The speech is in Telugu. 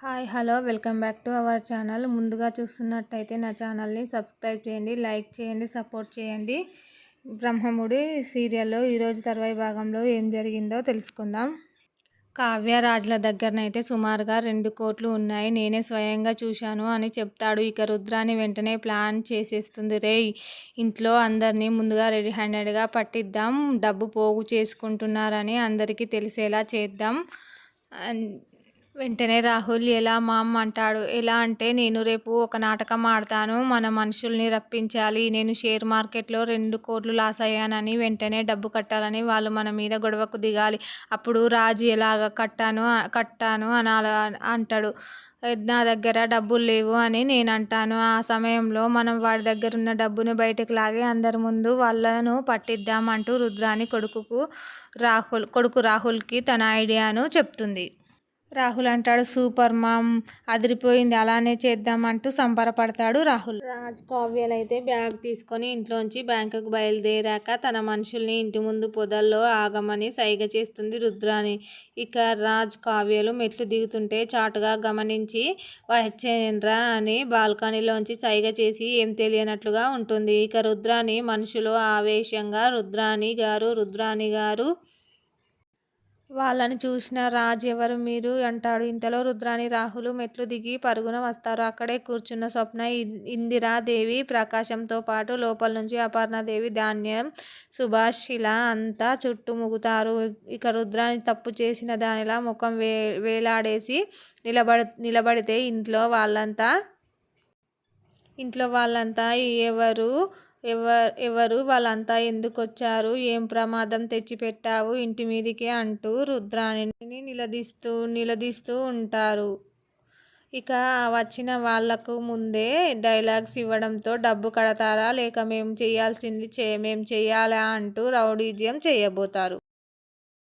Hi hello welcome back to our channel. ముందుగా చూస్తున్నట్టయితే నా ఛానల్ని సబ్స్క్రైబ్ చేయండి లైక్ చేయండి సపోర్ట్ చేయండి. బ్రహ్మముడి సీరియల్లో ఈరోజు తర్వాయి భాగంలో ఏం జరిగిందో తెలుసుకుందాం. కావ్య రాజుల దగ్గరనైతే సుమారుగా రెండు కోట్లు ఉన్నాయి. నేనే స్వయంగా చూశాను అని చెప్తాడు. ఇక రుద్రాని వెంటనే ప్లాన్ చేసేస్తుంది. రే ఇంట్లో అందరినీ ముందుగా రెడీ హ్యాండెడ్గా పట్టిద్దాం. డబ్బు పోగు చేసుకుంటున్నారని అందరికీ తెలిసేలా చేద్దాం. వెంటనే రాహుల్ ఎలా మామ్ అంటాడు? ఎలా అంటే నేను రేపు ఒక నాటకం ఆడతాను. మన మనుషుల్ని రప్పించాలి. నేను షేర్ మార్కెట్లో రెండు కోట్లు లాస్ అయ్యానని వెంటనే డబ్బు కట్టాలని వాళ్ళు మన మీద గొడవకు దిగాలి. అప్పుడు రాజు ఎలాగ కట్టాను కట్టాను అని అలా అంటాడు. నా దగ్గర డబ్బులు లేవు అని నేను అంటాను. ఆ సమయంలో మనం వాడి దగ్గర ఉన్న డబ్బును బయటకు లాగి అందరి ముందు వాళ్ళను పట్టిద్దామంటూ రుద్రాని కొడుకుకు రాహుల్ కొడుకు రాహుల్కి తన ఐడియాను చెప్తుంది. రాహుల్ అంటాడు సూపర్ మామ్ అదిరిపోయింది అలానే చేద్దామంటూ సంబరపడతాడు రాహుల్. రాజ్ కావ్యలు అయితే బ్యాగ్ తీసుకొని ఇంట్లోంచి బ్యాంకుకు బయలుదేరాక తన మనుషుల్ని ఇంటి ముందు పొదల్లో ఆగమని సైగ చేస్తుంది రుద్రాని ఇక రాజ్ కావ్యలు మెట్లు దిగుతుంటే చాటుగా గమనించి వచ్చేంద్రా అని బాల్కనీలోంచి సైగ చేసి ఏం తెలియనట్లుగా ఉంటుంది. ఇక రుద్రాని మనుషులు ఆవేశంగా రుద్రాని గారు రుద్రాని గారు వాళ్ళని చూసిన రాజ్ ఎవరు మీరు? అంటాడు. ఇంతలో రుద్రాని రాహులు మెట్లు దిగి పరుగున వస్తారు. అక్కడే కూర్చున్న స్వప్న ఇందిరాదేవి ప్రకాశంతో పాటు లోపల నుంచి అపర్ణాదేవి ధాన్యం సుభాష్ ఇలా అంతా చుట్టుముగుతారు ఇక రుద్రాని తప్పు చేసిన దానిలా ముఖం వే వేలాడేసి నిలబడి నిలబడితే ఇంట్లో వాళ్ళంతా ఇంట్లో వాళ్ళంతా ఎవరు? ఎవరు ఎవరు వాళ్ళంతా ఎందుకు వచ్చారు ఏం ప్రమాదం తెచ్చిపెట్టావు? ఇంటి మీదికే అంటూ రుద్రాణిని నిలదీస్తూ నిలదీస్తూ ఉంటారు. ఇక వచ్చిన వాళ్ళకు ముందే డైలాగ్స్ ఇవ్వడంతో డబ్బు కడతారా? లేక మేము చేయాల్సింది చే మేము చేయాలా? అంటూ రౌడీజ్యం చేయబోతారు.